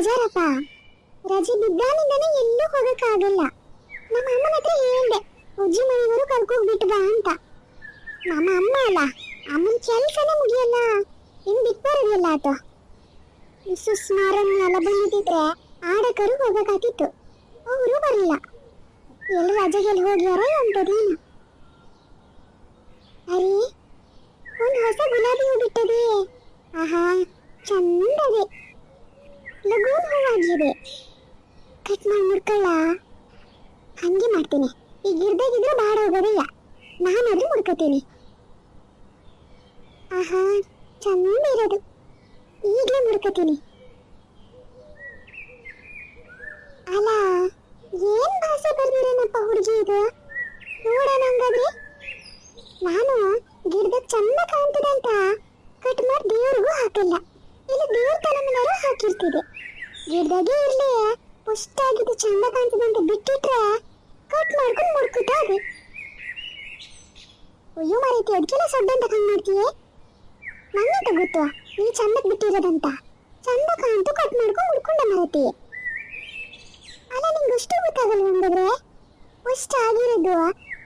ಬೇಜಾರಪ್ಪ ರಜೆ ಬಿದ್ದಾನಿಂದನೇ ಎಲ್ಲೂ ಹೋಗಕ್ಕಾಗಲ್ಲ. ನಮ್ಮ ಅಮ್ಮನ ಹತ್ರ ಹೇಳ್ದೆ, ಅಜ್ಜಿ ಮನೆಯವರು ಕರ್ಕೋಗ್ಬಿಟ್ಟು ಬಾ ಅಂತ. ನಮ್ಮ ಅಮ್ಮ ಅಲ್ಲ, ಅಮ್ಮನ ಕೆಲಸನೇ ಮುಗಿಯಲ್ಲ. ಇನ್ನು ಬಿಟ್ಟು ಬರೋದಿಲ್ಲ ಆತ ಸುಸ್ಮಾರನ್ನ ಎಲ್ಲ ಬಂದಿದ್ರೆ ಆಡಕರು ಹೋಗಬೇಕಾಗಿತ್ತು ಅವರು ಬರಲಿಲ್ಲ. ಎಲ್ಲ ರಜೆಗೆಲ್ಲಿ ಹೋಗ್ಯಾರ ಅಂತದೇನು ಅರಿ, ಒಂದು ಹೊಸ ಗುಲಾಬಿ ಹೂ ಬಿಟ್ಟದೆ. ಆಹಾ, ಚಂದದೆ. ಲಗೂನ್ ಹೂವಾಗಿದೆ ಕಟ್ ಮಾಡಿ ಮುಡ್ಕೊಳ್ಳ ಹಂಗೆ ಮಾಡ್ತೀನಿ. ಈ ಗಿರ್ದಾಗಿದ್ರೆ ಬಾಡ ಹೋಗೋದಿಲ್ಲ ನಾನಾದ್ರೂ ಮುಡ್ಕೋತೀನಿ ಆಹಾ, ಚಂದ ಇರೋದು. ಈಗಲೇ ಮುಡ್ಕೋತೀನಿ ಅಲ್ಲ, ಏನ್ ಭಾಷೆ ಬರ್ದಿರೇನಪ್ಪ ಹುಡುಗಿ ಇದು? ನೋಡೋಣ ಹಂಗಾದ್ರೆ. ನಾನು ಗಿಡದ ಚಂದ ಕಾಣ್ತದೆ ಅಂತ ಕಟ್ ಮಾಡಿ ದೇವ್ರಿಗೂ ಹಾಕಿಲ್ಲ. ಇಲ್ಲ ದೇವ್ರ ತಲೆ ಮರ ಹಾಕಿರ್ತಿದೆ ಗಿಡದಾಗೆ ಇರ್ಲಿ, ಪುಷ್ಟಾಗಿದ್ದು ಚಂದ ಕಾಣ್ತದೆ ಅಂತ ಬಿಟ್ಟಿಟ್ರೆ ಕಟ್ ಮಾಡ್ಕೊಂಡು ಮುಡ್ಕುತ್ತಾ ಅದು ಅಯ್ಯೋ ಅದಕ್ಕೆಲ್ಲ ಸೊಡ್ಡ ಅಂತ ಕಂಡು ಮಾಡ್ತೀಯೇ? ನನ್ನ ಗೊತ್ತು? ನೀ ಚಂದಕ್ಕೆ ಬಿಟ್ಟಿರೋದಂತ? ಚಂದ ಕಾಣ್ತು ಕಟ್ ಮಾಡ್ಕೊಂಡು ಮುಡ್ಕೊಂಡ ಮಾರೈತಿ. ಅಲ್ಲ, ನಿಂಗೆ ಅಷ್ಟು ಗೊತ್ತಾಗಲ್ಲ ಹಂಗಾದ್ರೆ? ಪುಷ್ಟ ಆಗಿರೋದು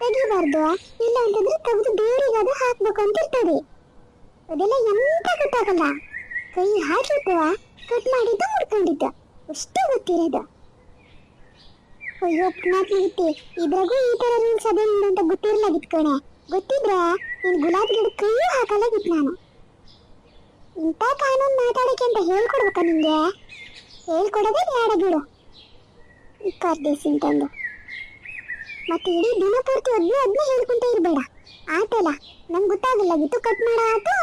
ತೆಗಿಬಾರ್ದು, ಇಲ್ಲ ಅಂತಂದ್ರೆ ತೆಗೆದು ದೇವರಿಗಾದ ಹಾಕ್ಬೇಕು ಅಂತ ಇರ್ತದೆ. ಅದೆಲ್ಲ ಎಂತ ಗೊತ್ತಾಗಲ್ಲ? ಕೈ ಹಾಕಿತ್ತು ಕಟ್ ಮಾಡಿದ್ದು ಮುಡ್ಕೊಂಡಿದ್ದ. ಎಷ್ಟು ಗೊತ್ತಿರೋದು. ಅಯ್ಯೋ ಪುಣ್ಯಾತ್ ಮುಗಿತಿ ಇದ್ರಾಗೂ ಈ ತರ ರೂಲ್ಸ್ ಅದೇನಿಲ್ಲ ಅಂತ ಗೊತ್ತಿರ್ಲಾಗಿತ್ತು ಕಣೆ. ಗೊತ್ತಿದ್ರೆ? ನೀನ್ ಗುಲಾಬಿ ಗಿಡ ಕೈಯೂ ಹಾಕಲಾಗಿತ್ತು ನಾನು. ಇಂಥ ಕಾನೂನು ಮಾತಾಡಕ್ಕೆ ಅಂತ ಹೇಳ್ಕೊಡ್ಬೇಕಾ ನಿಂಗೆ? ಹೇಳ್ಕೊಡೋದೇ ಬೇಡ ಬಿಡು. ಕರ್ದೇಸಿಂತಂದು ಮತ್ತೆ ಇಡೀ ದಿನ ಪೂರ್ತಿ ಅದ್ನೇ ಅದ್ನೇ ಹೇಳ್ಕೊಂತ ಇರ್ಬೇಡ. ಆತಲ್ಲ, ನಂಗೆ ಗೊತ್ತಾಗಲ್ಲಾಗಿತ್ತು ಕಟ್ ಮಾಡೋ ಆತು,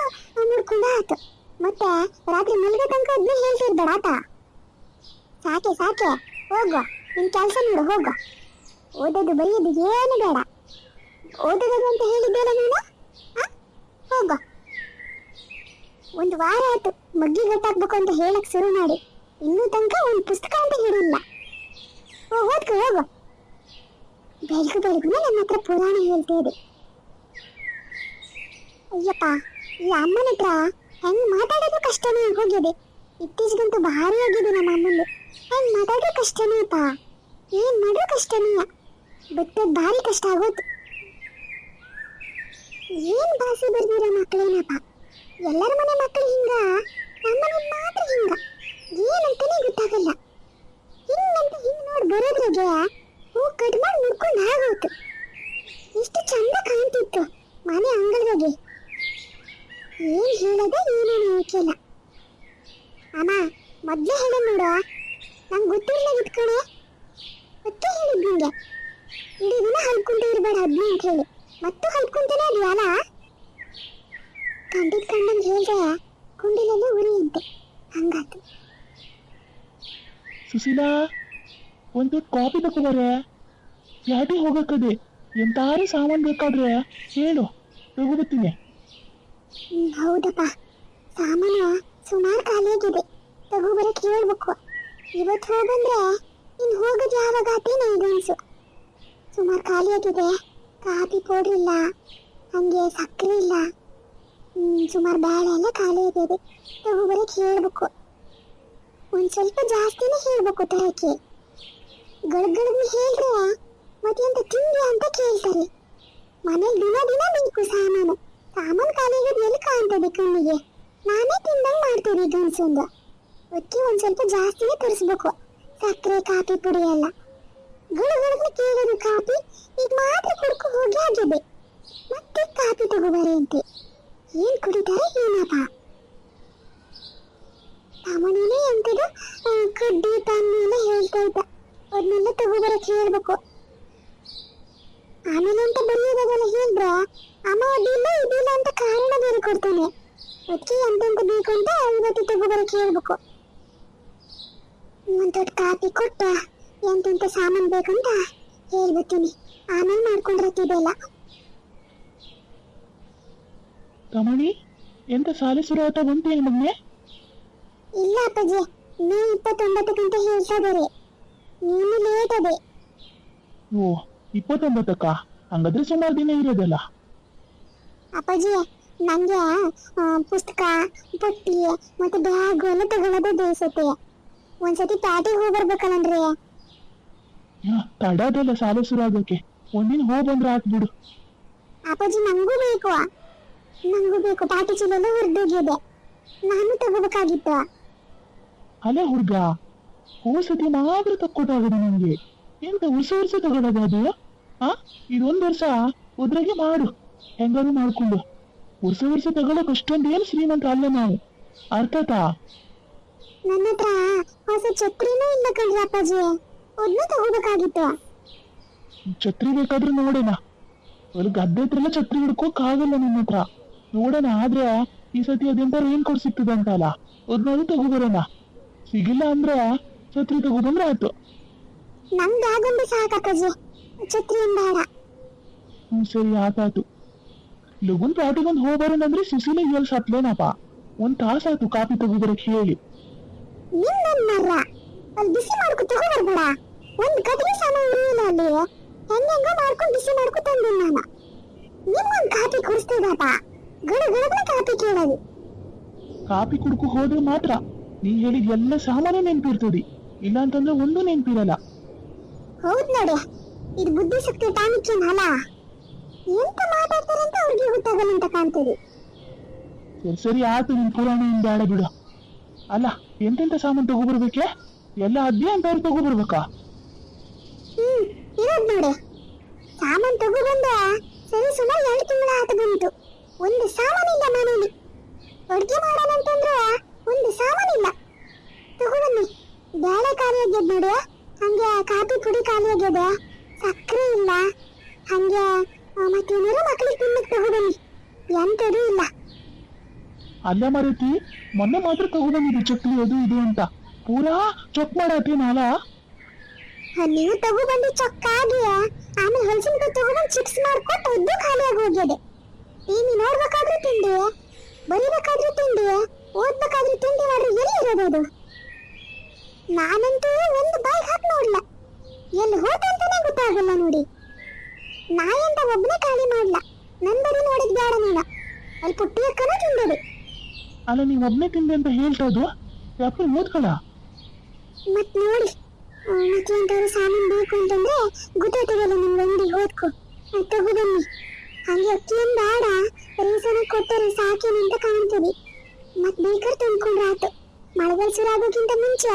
ಮುಡ್ಕೊಂಡ ಆತು. ಮತ್ತೆ ರಾತ್ರಿ ಮಲ್ಗೋ ತನಕ ಒದ್ನೆ ಹೇಳ್ತಿರ್ಬೇಡ ಆತ ಸಾಕೆ ಸಾಕೆ, ಹೋಗ, ನಿನ್ ಕೆಲಸ ನೋಡು, ಹೋಗ. ಓದೋದು ಬರೆಯೋದು ಏನು ಬೇಡ. ಓದೋದು ಅಂತ ಹೇಳಿದ್ದೇನೆ ನಾನು? ಹೋಗು. ಒಂದು ವಾರ ಆಯ್ತು, ಮಗ್ಗಿ ಗಟ್ಟಾಕ್ಬೇಕು ಅಂತ ಹೇಳಕ್ ಶುರು ಮಾಡಿ. ಇನ್ನೂ ತನಕ ಒಂದು ಪುಸ್ತಕ ಅಂತ ಹೇಳಿಲ್ಲ. ಓ, ಓದ್ಕೊ, ಹೋಗ. ಬೆಳಕು ಬೆಳಗುನ ನನ್ನ ಹತ್ರ ಪುರಾಣ ಹೇಳ್ತಾ ಇದೆ. ಅಯ್ಯಪ್ಪ, ಈ ಅಮ್ಮನ ಹತ್ರ ಹೆಂಗ್ ಮಾತಾಡೋದು ಕಷ್ಟನೇ ಆಗೋಗಿದೆ. ಇತ್ತೀಚೆಗಂತೂ ಭಾರಿ ಆಗಿದೆ ನಮ್ಮ ಅಮ್ಮಂದು. ಹೆಂಗ್ ಮಾತಾಡ್ರೆ ಕಷ್ಟನೇ ಅಪ್ಪ. ಏನ್ ಮಾಡ್ರೆ ಕಷ್ಟನೇ. ಬಿಟ್ಟದ್ ಭಾರಿ ಕಷ್ಟ ಆಗೋತು ಏನ್ ಭಾಷೆ ಬರ್ದಿರೋ ಮಕ್ಕಳೇನಪ್ಪ ಎಲ್ಲರ ಮನೆ ಮಕ್ಕಳು ಹಿಂಗ ನಮ್ಮನೆ ಮಾತ್ರ ಹಿಂಗ. ಏನಂತಾನೆ ಗೊತ್ತಾಗಲ್ಲ. ಹಿಂಗಂತ ಹಿಂಗ್ ನೋಡಿ ಬರೋದ್ರಾಗೆ ಹೂ ಕಟ್ ಮಾಡಿ ಮುಡ್ಕೊಂಡು ಆಗೋಯ್ತು ಎಷ್ಟು ಚಂದ ಕಾಣ್ತಿತ್ತು ಮನೆ ಅಂಗಳದಾಗೆ ಏನ್ ಹೇಳದ ಏನೇನು ಹೇಳ್ತಿಲ್ಲ ಅಮ್ಮ ಮೊದ್ಲೇ ಹೇಳ ನೋಡು. ನಂಗೆ ಗೊತ್ತಿಲ್ಲ ಇಟ್ಕಣೆ ಮತ್ತೆ ಹೇಳಿದ್ ನಿಂಗೆ ಇಡೀ ದಿನ ಹಲ್ಕೊಂತ ಇರಬೇಡ ಅದ್ನಿ ಅಂತ ಹೇಳಿ. ಮತ್ತು ಹಲ್ಕೊಂತಾನೆ ಅಲ್ಲ? ಕಂಡಿದ್ ಕಂಡಂಗೆ ಹೇಳ್ದೆ ಕುಂಡಿಲಲ್ಲಿ ಉರಿ ಇದ್ದೆ ಹಂಗಾತು. ಸುಶೀಲಾ ಒಂದು ಕಾಪಿ ತಗೋಬಾರೆ ಯಾಟಿ ಹೋಗಕ್ಕದೆ. ಎಂತಾರು ಸಾಮಾನು ಬೇಕಾದ್ರೆ ಹೇಳು. ತಗೋಬತ್ತೀನಿ ಹೌದಪ್ಪ. ಸಾಮಾನು ಸುಮಾರು ಖಾಲಿಯಾಗಿದೆ. ತಗೋಬರಕ್ಕೆ ಹೇಳ್ಬೇಕು ಇವತ್ತು ಹೋಗಂದ್ರೆ ಇನ್ನು ಹೋಗದ್ ಯಾವಾಗ ಆತೇನೋ ಸುಮಾರು ಖಾಲಿಯಾಗಿದೆ ಕಾಫಿ ಪೌಡ್ರ್ ಇಲ್ಲ. ಹಂಗೆ ಸಕ್ಕರೆ ಇಲ್ಲ. ಸುಮಾರು ಬೇಳೆ ಎಲ್ಲ ಖಾಲಿಯಾಗಿದೆ ಬರೀ ಹೇಳ್ಬೇಕು ಒಂದು ಸ್ವಲ್ಪ ಜಾಸ್ತಿನೇ ಹೇಳ್ಬೇಕು ತರಕ್ಕೆ. ಗಳಗಳನ್ನ ಹೇಳ್ರೆ ಮತ್ತೆ ಅಂತ ತಿಂಡಿ ಅಂತ ಕೇಳ್ತಾರೆ. ಮನೇಲಿ ದಿನ ದಿನ ಬೇಕು ಸಾಮಾನು. ಸಾಮಾನು ಕಾಲಿಗೆ ಎಲ್ಲಿ ಕಾಣ್ತದೆ ಕಣ್ಣಿಗೆ? ನಾನೇ ತಿಂದಂಗೆ ಮಾಡ್ತೀನಿ ಗನ್ಸೊಂದು ಅಕ್ಕಿ ಒಂದ್ ಸ್ವಲ್ಪ ಜಾಸ್ತಿನೇ ತರಿಸ್ಬೇಕು. ಸಕ್ಕರೆ, ಕಾಫಿ ಪುಡಿ ಎಲ್ಲ. ಗುಳುಗುಳನ್ನ ಕೇಳೋದು ಕಾಫಿ, ಈಗ ಮಾತ್ರ ಕುಡ್ಕೊ ಹೋಗಿ ಆಗಿದೆ ಮತ್ತೆ ಕಾಫಿ ತಗೋಬಾರೆ ಅಂತೆ. ಏನ್ ಕುಡಿತಾರೆ ಏನಪ್ಪ? ಸಾಮಾನ್ಯನೇ ಎಂತದು ಕಡ್ಡಿ ಎಲ್ಲ ಹೇಳ್ತಾ ಇದ್ದ. ಅದನ್ನೆಲ್ಲ ತಗೋಬರಕ್ಕೆ ಹೇಳ್ಬೇಕು ಆಮೇಲೆ ಅಂತ ಬರೆಯೋದಾಗಲ್ಲ ಹೇಳಿದ್ರೆ, ಅಮ್ಮ ಅದಿಲ್ಲ ಇದಿಲ್ಲ ಅಂತ ಕಾರಣ ಬೇರೆ ಕೊಡ್ತಾನೆ. ಅದಕ್ಕೆ ಎಂತೆಂತ ಬೇಕು ಅಂತ ಇವತ್ತು ತಗೋಬರಕ್ಕೆ ಹೇಳ್ಬೇಕು ಒಂದ್ ದೊಡ್ಡ ಕಾಪಿ ಕೊಟ್ಟ ಎಂತೆಂತ ಸಾಮಾನ್ ಬೇಕಂತ ಹೇಳ್ಬಿಡ್ತೀನಿ ಆಮೇಲೆ ಮಾಡ್ಕೊಂಡ್ರೆ ಮಾಡ್ಕೊಂಡಿರ್ತಿದ್ದೆಲ್ಲ ರಮಣಿ ಎಂತ ಶಾಲೆ ಶುರು ಆತ ಬಂತು ಮೊನ್ನೆ? ಇಲ್ಲ ಅಪ್ಪಾಜಿ ಮೇ ಇಪ್ಪತ್ತೊಂಬತ್ತು ಗಂಟೆ ಹೇಳ್ತಾ ಇದಾರೆ ನೀನು ಲೇಟ್ ಅದೇ. ಓ ಇಪ್ಪತ್ತೊಂಬತ್ತಕ್ಕ? ಹಂಗಾದ್ರೆ ಸುಮಾರು ದಿನ ಇರೋದಲ್ಲ. ಅಪ್ಪಾಜಿ ನಂಗೆ ಆ, ಪುಸ್ತಕ ಪುಟ್ಟಿ ಮತ್ತೆ ಬ್ಯಾಗ್ ಎಲ್ಲ ತಗೊಳ್ಳೋದೇ ಬೇಯಿಸುತ್ತೆ ಒಂದ್ಸತಿ ಪ್ಯಾಟಿಗೆ ಹೋಗಿ ಬರ್ಬೇಕಲ್ಲನ್ರಿ ತಡದಲ್ಲ ಸಾಲ ಶುರು ಆಗೋಕೆ. ಒಂದಿನ ಹೋಗ್ ಬಂದ್ರೆ ಹಾಕ್ಬಿಡು ಅಪ್ಪಾಜಿ ನಂಗೂ ಬೇಕು. ನಂಗೂ ಬೇಕು. ಪ್ಯಾಟಿ ಚೀಲ ಹುರಿದೋಗಿದೆ ನಾನು ತಗೋಬೇಕಾಗಿತ್ತು. ಅಲ್ಲ ಹುಡ್ಗ ಹೋಸತಿ ಮಾತ್ರ ತಕ್ಕೊಟ್ಟಾಗದು ನಿಮ್ಗೆ ಎಂತ ವರ್ಷ ವರ್ಷ ತಗೊಳ್ಳೋದು ಅದು? ಆ ಇದೊಂದು ವರ್ಷ ಒದ್ರಾಗೆ ಮಾಡು. ಹೆಂಗಾರು ಮಾಡ್ಕೊಂಡು. ವರ್ಷ ವರ್ಷ ತಗೊಳಕ್ ಅಷ್ಟೊಂದ್ ಏನ್ ಶ್ರೀಮಂತ ಅಲ್ಲ ನಾವು. ಅರ್ಥತಾ? ನನ್ನ ಹತ್ರ ಹೊಸ ಛತ್ರಿನೂ ಇಲ್ಲ ಕಣ್ರಿ ಅಪ್ಪಾಜಿ. ಅದನ್ನ ತಗೋಬೇಕಾಗಿತ್ತು. ಛತ್ರಿ ಬೇಕಾದ್ರೆ ನೋಡೋಣ. ಅಲ್ಲಿ ಗದ್ದೆ ಹತ್ರ ಚತ್ರಿ ಛತ್ರಿ ಹಿಡ್ಕೋಕ್ ಆಗಲ್ಲ ನಿನ್ನ ಹತ್ರ. ನೋಡೋಣ ಆದ್ರೆ ಈ ಸತಿ ಅದೆಂತ ರೇನ್ ಕೋಟ್ ಅಲ್ಲ ಒಂದ್ ತಗೋಬರೋಣ. ಸಿಗಿಲ್ಲ ಅಂದ್ರೆ ಛತ್ರಿ ತಗೋಬಂದ್ರೆ ಆಯ್ತು. ನಂಗೆ ಆಗೊಂದು ಸಾಕು ಅಪ್ಪಾಜಿ. ಛತ್ರಿ ಬೇಡ ಹ್ಮ್ ಸರಿ ಆತಾತು ಲಗುನ್ ಪ್ಯಾಟಿಗೊಂದು ಹೋಗ್ಬರೋಣ ಅಂದ್ರೆ ಸುಶೀಲ ಎಲ್ ಸತ್ಲೇನಪ್ಪ. ಒಂದ್ ತಾಸಾತು ಕಾಪಿ ತಗೋಬರಕ್ ಹೇಳಿ. ನಿನ್ನನ್ ಮರ್ರ ಅಲ್ಲಿ ಬಿಸಿ ಮಾಡ್ಕೊ ತಗೋಬರ್ಬೇಡ ಒಂದ್ ಕಟ್ಟಿಗೆ ಸಾಮಾನು ಉರಿಯಿಲ್ಲ ಅಲ್ಲಿ. ಹೆಂಗೆಂಗೋ ಮಾಡ್ಕೊಂಡು ಬಿಸಿ ಮಾಡ್ಕೊ ತಂದಿನ ನಾನು. ನಿಮ್ಗೊಂದ್ ಕಾಪಿ ಕುಡ್ಕು ಗಡ ಗಡಗಡ ಕಾಪಿ ಕೇಳೋದು. ಕಾಪಿ ಕುಡ್ಕೊ ಹೋದ್ರೆ ಮಾತ್ರ. ನೀ ಹೇಳಿದ ಎಲ್ಲ ಸಾಮಾನು ನೆನ್ಪಿರ್ತದೆ. ಇಲ್ಲ ಅಂತಂದ್ರೆ ಒಂದು ನೆನ್ಪಿರಲ್ಲ. ಹೌದ್ ನೋಡಿ. ಇದು ಬುದ್ಧಿ ಶಕ್ತಿ ಟಾನಿಕ್ ಅಲ್ಲ. ಎಂತ ಮಾತಾಡ್ತಾರೆ ಅಂತ ಅವ್ರಿಗೆ ಗೊತ್ತಾಗಲ್ಲ ಅಂತ ಕಾಣ್ತದೆ. ಸರಿ ಆತು ನಿನ್ ಪುರಾಣ ಹಿಂದೆ ಬಿಡು ಅಲ್ಲ, ಎಂತೆಂತ ಸಾಮಾನು ತಗೋಬರ್ಬೇಕೆ ಎಲ್ಲ ಅದ್ದೇ ಅಂತ ಅವ್ರು ತಗೋಬರ್ಬೇಕಾ? ಹ್ಮ್, ಇರೋದ್ ನೋಡಿ. ಸಾಮಾನ್ ತಗೊಬಂದ ಸರಿ ಸುಮಾರು ಎರಡು ತಿಂಗಳ ಆತ ಬಂತು. ಒಂದು ಸಾಮಾನಿಲ್ಲ ಮನೇಲಿ. ಅಡುಗೆ ಮಾಡೋಣ ಅಂತಂದ್ರೆ ಒಂದು ಸಾಮಾನಿಲ್ಲ. ತಗೊಬನ್ನಿ. ಬೇಳೆ ಖಾಲಿ ಆಗ್ಯದ ನೋಡಿ. ಹಂಗೆ ಕಾಫಿ ಪುಡಿ ಖಾಲಿ ಆಗ್ಯದ. ಸಕ್ಕರೆ ಇಲ್ಲ. ಹಂಗೆ ಮತ್ತೇನಾರು ಮಕ್ಕಳಿಗೆ ತಿನ್ನಕ್ಕೆ ತಗೊಬನ್ನಿ. ಎಂಥದೂ ಇಲ್ಲ. ಅಲ್ಲೇ ಮಾರೈತಿ, ಮೊನ್ನೆ ಮಾತ್ರ ತಗೋಬಂದಿದ್ದು ಚಕ್ಲಿ ಅದು ಇದು ಅಂತ. ಪೂರಾ ಚೊಕ್ ಮಾಡತಿ ನಾಲ ನೀವು ತಗೊಬಂದು ಚೊಕ್ಕಾಗಿ ಆಮೇಲೆ ಹಲಸಿನಕಾಯಿ ತಗೊಬಂದು ಚಿಪ್ಸ್ ಮಾಡ್ಕೊಟ್ಟು ಉದ್ದು ಖಾಲಿ ಹೋಗಿದೆ. ನೀನು ನೋಡ್ಬೇಕಾದ್ರೆ ತಿಂಡಿ, ಬರಿಬೇಕಾದ್ರೆ ತಿಂಡಿ, ಓದ್ಬೇಕಾದ್ರೂ ತಿಂಡಿ ಮಾಡ್ರಿ ಎಲ್ಲಿ ಇರೋದು ನಾನಂತೂ ಒಂದು ಬಾಯಿ ಹಾಕಿ ನೋಡ್ಲ. ಎಲ್ಲಿ ಹೋತಂತಾನೆ ಗೊತ್ತಾಗಲ್ಲ ನೋಡಿ. ನಾಯಂತ ಒಬ್ಬನೇ ಖಾಲಿ ಮಾಡ್ಲ. ನನ್ ಬರೀ ನೋಡಿದ್ ಬೇಡ ನೋಡ ಅಲ್ಲಿ ಪುಟ್ಟಿ ಅಕ್ಕನೂ ತಿಂದದು ಅಲ್ಲ ನೀವು ಒಬ್ನೇ ತಿಂದೆ ಅಂತ ಹೇಳ್ತೋದು ಯಾಕೆ ಓದ್ಕೊಳ ಮತ್ ನೋಡಿ. ಆ, ಮತ್ತೆ ಎಂತಾದ್ರು ಸಾಮಾನ್ ಬೇಕು ಅಂತಂದ್ರೆ ಗೊತ್ತಾಗ್ತದಲ್ಲ ನಿಮ್ಗೆ ಅಂಗಡಿ ಹೋದ್ಕೊ. ತಗೊಬನ್ನಿ ಹಂಗೆ ಅಕ್ಕಿಯನ್ ಬೇಡ. ರೇಷನ್ ಕೊಟ್ಟರೆ ಸಾಕೇನು ಅಂತ ಕಾಣ್ತದೆ. ಮತ್ ಬೇಕಾದ್ರೆ ತಂದ್ಕೊಂಡ್ರೆ ಆಯ್ತು. ಮಳೆಗಾಲ ಶುರು ಆಗೋಕ್ಕಿಂತ ಮುಂಚೆ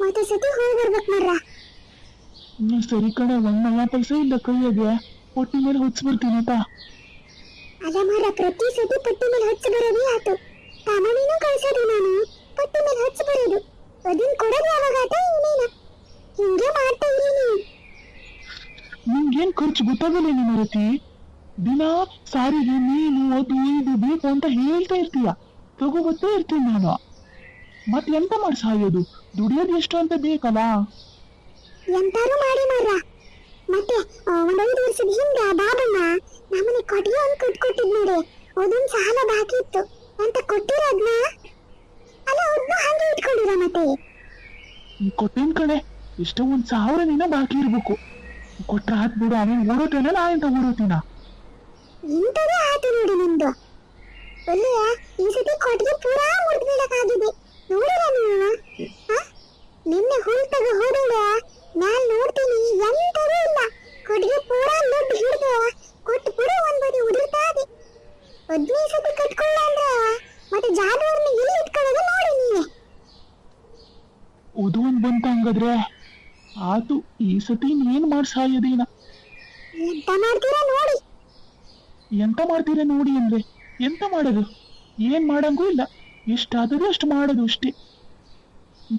ಮತ್ತೆ ಸತಿ ಹೋಗಿ ಬರ್ಬೇಕು ಮರ್ರ. ಸರಿ ಕಡೆ ಒಂದ್ ನಯ ಪೈಸೆ ಇಲ್ಲ ಕೈಯಾಗೆ ಹೊಟ್ಟಿ ಮೇಲೆ ಹುಚ್ಚ ಬರ್ತೀನಿ ಆಯ್ತಾ? ಅಲ್ಲ ಮರ ಪ್ರತಿ ಸತಿ ಪಟ್ಟಿ ಮೇಲೆ ಹಚ್ಚಿ ಬರೋದೇ ಆಯ್ತು. ಸಾಮಾನಿನೂ ಕಳ್ಸೋದು ನಾನು. ಪಟ್ಟಿ ಮೇಲೆ ಹಚ್ಚಿ ಬರೋದು. ಅದನ್ನ ಕೊಡೋದು ಯಾವಾಗ ಆಟ ಇನ್ನೇನ ಹಿಂಗೆ ಮಾಡ್ತಾ ಇದ್ದೀನಿ. ನಿಂಗೇನ್ ಖರ್ಚು ಗೊತ್ತಾಗಲ್ಲ ಮಾರುತಿ ದಿನ ಸಾರಿಗೆ ನೀನು ಅದು ಇದು ಬೇಕು ಅಂತ ಹೇಳ್ತಾ ಇರ್ತೀಯ. ತಗೋಬತ್ತೇ ಇರ್ತೀನಿ ನಾನು. ಮತ್ ಎಂತ ಮಾಡಿ ಸಾಯೋದು? ದುಡಿಯೋದು ಎಷ್ಟು ಅಂತ ಬೇಕಲ್ಲ? ಎಂತಾರು ಮಾಡಿ ಮಾರ ಮತ್ತೆ ಒಂದೈದು ವರ್ಷದ ಹಿಂದೆ ಬಾಬಣ್ಣ ನಮ್ಮನೆ ಕೊಟ್ಟಿಗೆ ಒಂದು ಕಟ್ಕೊಟ್ಟಿದ್ ನೋಡಿ. ಅದೊಂದು ಸಾಲ ಬಾಕಿ ಇತ್ತು ಅಂತ ಕೊಟ್ಟಿರೋದ್ನ ಅಲ್ಲ ಅವ್ರದ್ದು ಹಂಗೆ ಇಟ್ಕೊಂಡಿರ ಮತ್ತೆ? ನೀ ಕೊಟ್ಟೇನ್ ಕಡೆ ಎಷ್ಟೋ ಒಂದ್ ಸಾವಿರ ನೀನ ಬಾಕಿ ಇರ್ಬೇಕು. ಕೊಟ್ರ ಹಾಕ್ ಬಿಡು ಅವನ್ ಓಡೋತೇನ ನಾ ಎಂತ ಓಡೋತೀನ? ಇಂಥದೇ ಆಯ್ತು ನೋಡಿ ನಿಮ್ದು ಒಳ್ಳೆಯ ಈ ಸತಿ ಕೊಟ್ಟಿಗೆ ಪೂರಾ ಮುರಿದು ಬೀಳಕ್ಕಾಗಿದೆ ನೋಡಿರ ನೀವು ಹ? ನಿನ್ನೆ ಹುಲ್ ತಗ ಹೋದಾಗ ನಾನ್ ನೋಡ್ತೀನಿ ಎಂತದೂ ಇಲ್ಲ ಕೊಟ್ಟಿಗೆ ಪೂರಾ ಲೊಡ್ ಹಿಡ್ದು ಕೊಟ್ಟು ಪೂರಾ ಒಂದ್ ಬದಿ ಉದುರ್ತಾ ಇದೆ ಹದಿನೈದು ಸತಿ ಕಟ್ಕೊಳ್ಳ ಅಂದ್ರೆ ಮತ್ತೆ ಜಾನುವಾರನ್ನ ಎಲ್ಲಿ ಇಟ್ಕೊಳ್ಳೋದು ನೋಡಿ ನೀವೇ ಅದು ಒಂದ್ ಬಂತ ಹಂಗಾದ್ರೆ ಆತು ಈ ಸತಿ ಏನ್ ಮಾಡ್ ಸಾಯೋದೇನ ಎಂತ ಮಾಡ್ತೀರಾ ನೋಡಿ. ಎಂತ ಮಾಡ್ತೀರ ನೋಡಿ ಅಂದ್ರೆ ಎಂತ ಮಾಡೋದು? ಏನ್ ಮಾಡಂಗೂ ಇಲ್ಲ. ಎಷ್ಟಾದರೂ ಅಷ್ಟು ಮಾಡೋದು ಅಷ್ಟೇ.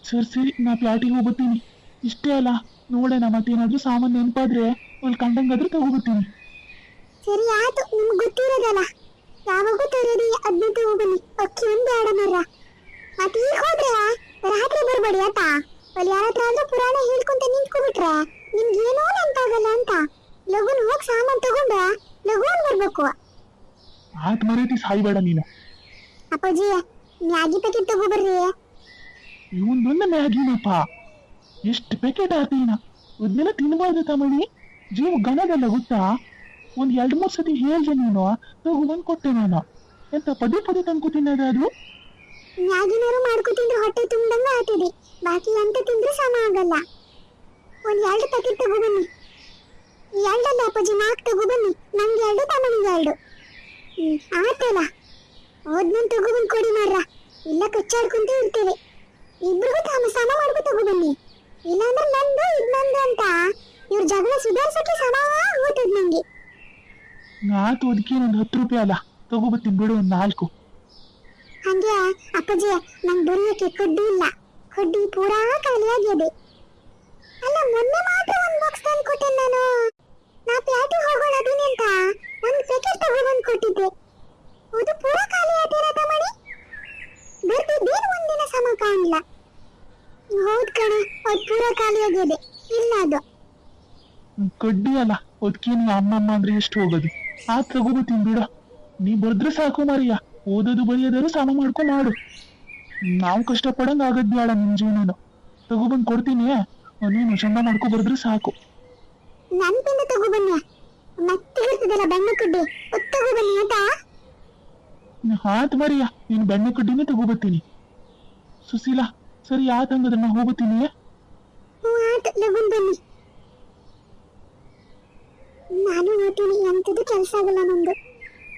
ಸರಿ ಸರಿ ನಾ ಪ್ಲಾಟಿಗೆ ಹೋಗ್ಬತ್ತೀನಿ. ಇಷ್ಟೇ ಅಲ್ಲ ನೋಡೋಣ ಮತ್ತೇನಾದ್ರೂ ಸಾಮಾನು ನೆನಪಾದ್ರೆ ಅಲ್ಲಿ ಕಂಡಂಗಾದ್ರೂ ತಗೋಬಿಡ್ತೀನಿ ಸರಿ ಆಯ್ತು. ನಿಮ್ಗೆ ಗೊತ್ತಿರೋದಲ್ಲ. ಯಾವಾಗೂ ತರೋದು ತಗೋಬನ್ನಿ ಅಕ್ಕಿ ಒಂದು ಬೇಡ ಮರ್ರ ಮತ್ತೆ ಈಗ ಹೋದ್ರೆ ರಾತ್ರಿ ಬರ್ಬೇಡಿ ಆತಾ ಅಲ್ಲಿ ಯಾರ ಹತ್ರ ಆದ್ರೂ ಪುರಾಣ ಹೇಳ್ಕೊಂತ ನಿಂತ್ಕೊಬಿಟ್ರೆ ನಿಮ್ಗೆ ಏನೋ ನೆನ್ಪಾಗಲ್ಲ ಅಂತ ಲಗುನ್ ಹೋಗಿ ಸಾಮಾನ್ ತಗೊಂಡ ಲಗುನ್ ಬರ್ಬೇಕು ಆತ್ ಸಾಯ್ಬೇಡ ನೀನು. ಅಪ್ಪಾಜಿ ಮ್ಯಾಗಿ ಪ್ಯಾಕೆಟ್ ತಗೋಬರ್ರಿ. ಇವೊಂದೊಂದು ಮ್ಯಾಗಿನಪ್ಪ. ಎಷ್ಟು ಪ್ಯಾಕೆಟ್ ಆತೀನ ಅದನ್ನೆಲ್ಲ ತಿನ್ಬಾರ್ದು ತಮಣಿ ಜೀವ ಗಣದಲ್ಲ ಗೊತ್ತಾ? ಒಂದ್ ಎರಡ್ ಮೂರ್ ಸತಿ ಹೇಳ್ದೆ ನೀನು. ತಗೋ ಬಂದ್ ಕೊಟ್ಟೆ ನಾನು. ಎಂತ ಪದೇ ಪದೇ ತಂದ್ಕೊ ತಿನ್ನೋದಾದ್ರು ಮ್ಯಾಗಿನಾರು ಮಾಡ್ಕೊ ತಿಂದ್ರೆ ಹೊಟ್ಟೆ ತುಂಬಂಗ ಆಗ್ತದೆ. ಬಾಕಿ ಎಂತ ತಿಂದ್ರೆ ಸಮ ಆಗಲ್ಲ. ಒಂದ್ ಎರಡು ಪ್ಯಾಕೆಟ್ ತಗೋ ಬನ್ನಿ. ಎರಡಲ್ಲ ಅಪ್ಪಾಜಿ ನಾಲ್ಕು ತಗೋ ಬನ್ನಿ. ನಂಗೆ ಎರಡು ತಮ್ಮನಿಗೆ ಎರಡು. ಆತಲ್ಲ ಓದ್ಬಂದು ತಗೋ ಬಂದ್ ಕೊಡಿ ಮಾರ್ರ. ಇಲ್ಲ ಕಚ್ಚಾಡ್ಕೊಂತ ಇರ್ತೇವೆ. ಇಬ್ರಿಗೂ ತಮ್ಮ ಸಮ ಮಾಡ್ಕೊ ತಗೋ ಬನ್ನಿ. ಇಲ್ಲಾಂದ್ರೆ ನಂದು ಇದ್ ನಂದು ಅಂತ. ಇವ್ರ ಜಗಳ ಸುಧಾರಿಸಕ್ಕೆ ಸಮ ಹೋಗ್ತದ ನಂಗೆ. ಆತು ಅದಕ್ಕೆ ನಂದು ಹತ್ತು ರೂಪಾಯಿ ಅಲ್ಲ. ತಗೋಬತ್ತೀನಿ ಬಿಡು ಒಂದು ನಾಲ್ಕು. ಹಂಗೆ ಅಪ್ಪಾಜಿ ನಂಗೆ ಬರೆಯೋಕೆ ಕಡ್ಡಿ ಇಲ್ಲ. ಕಡ್ಡಿ ಪೂರಾ ಖಾಲಿಯಾಗಿದೆ ಅಲ್ಲ ಮೊನ್ನೆ ಮಾತ್ರ ಒಂದು ಬಾಕ್ಸ್ ತಂದು ಕೊಟ್ಟೆ ನಾನು ನಾ ಪ್ಲಾಟಿಗೆ ಹೋಗೋಣ ಅದೀನಿ ಅಂತ ಒಂದು ಪ್ಯಾಕೆಟ್ ತಗೊಂಡ್ಬಂದು ಕೊಟ್ಟಿದ್ದೆ ಅದು ಪೂರಾ ಖಾಲಿ ಆಗಿರೋದ ಮಣಿ ಬರ್ತಿದ್ದೇನು ಒಂದಿನ ಸಮ ಕಾಣಲ್ಲ ಹೌದು ಕಣೆ ಅದು ಪೂರಾ ಖಾಲಿಯಾಗಿದೆ ಇಲ್ಲ ಅದು ಹ್ಮ್, ಕಡ್ಡಿ ಅಲ್ಲ ಅದಕ್ಕೆ ನೀ ಅಂದ್ರೆ ಎಷ್ಟು ಹೋಗೋದು? ಆ ತಗೋಬತ್ತೀನಿ ಬಿಡ ನೀ ಬರ್ದ್ರೆ ಸಾಕು ಮಾರಿಯ. ಓದೋದು ಬರೆಯೋದಾರು ಸಾಮ ಮಾಡ್ಕೊ ಮಾಡು. ನಾವು ಕಷ್ಟಪಡಂಗ ಆಗದ್ ಬೇಡ ನಿಮ್ ಜೀವನನ. ತಗೋಬಂದ್ ಕೊಡ್ತೀನಿ. ನೀನು ಚಂದ ಮಾಡ್ಕೊ ಬರ್ದ್ರೆ ಸಾಕು. ನನ್ ಮತ್ತೆ ಇರ್ತದಲ್ಲ ಬೆಣ್ಣೆ ಕಡ್ಡಿ? ಆಯ್ತಾ? ಹಾತ್ ಮರಿಯ. ನೀನು ಬೆಣ್ಣೆ ಕಡ್ಡಿನೇ ತಗೋಬತ್ತೀನಿ ಸುಶೀಲಾ ಸರಿ ಆತ್ ಹಂಗದ್ರೆ ನಾ ಹೋಗ್ಬತ್ತೀನಿ. ಲಗುನ್ ಬನ್ನಿ. ನಾನು ಎಂತದು ಕೆಲಸ ಆಗಲ್ಲ ನಮ್ದು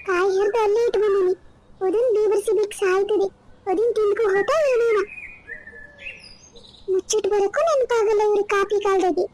ಕಾಯಿ ಹಿಡ್ದು ಅಲ್ಲೇ ಬಂದಿನಿ. ಅದನ್ನ ಬೀಬರ್ಸಿಬೇಕು ಸಾಯ್ತದೆ. ಅದನ್ನ ತಿಂದ್ಕೊ ಏನೇನ ಮುಚ್ಚಿಟ್ಟು ಬರೋಕ್ಕೂ ನೆನಪಾಗಲ್ಲ ಇವ್ರ ಕಾಪಿ ಕಾಲದಾಗೆ